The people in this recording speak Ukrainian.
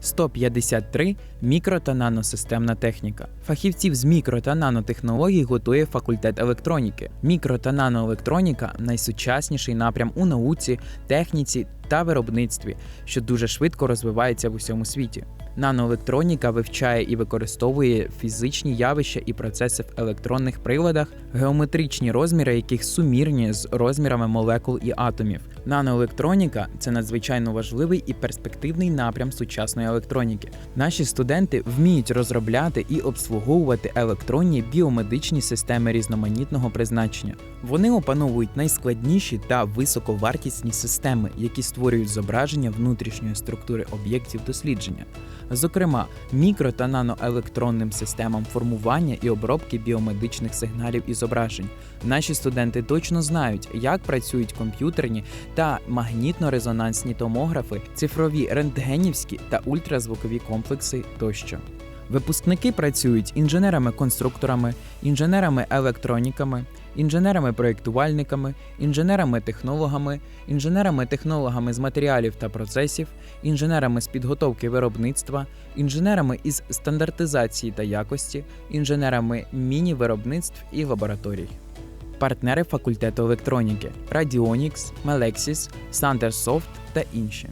153 мікро та наносистемна техніка. Фахівців з мікро та нанотехнологій готує факультет електроніки. Мікро та наноелектроніка найсучасніший напрям у науці, техніці та виробництві, що дуже швидко розвивається в усьому світі. Наноелектроніка вивчає і використовує фізичні явища і процеси в електронних приладах, геометричні розміри яких сумірні з розмірами молекул і атомів. Наноелектроніка це надзвичайно важливий і перспективний напрям сучасної електроніки. Наші студенти вміють розробляти і обслуговувати електронні біомедичні системи різноманітного призначення. Вони опановують найскладніші та високовартісні системи, які створюють зображення внутрішньої структури об'єктів дослідження зокрема мікро та наноелектронним системам формування і обробки біомедичних сигналів і зображень. Наші студенти точно знають, як працюють комп'ютерні та магнітно-резонансні томографи, цифрові рентгенівські та ультразвукові комплекси тощо. Випускники працюють інженерами-конструкторами, інженерами-електроніками, інженерами-проєктувальниками, інженерами-технологами, інженерами-технологами з матеріалів та процесів, інженерами з підготовки виробництва, інженерами із стандартизації та якості, інженерами міні-виробництв і лабораторій. Партнери факультету електроніки Radionix, Melexis, Sandersoft та інші.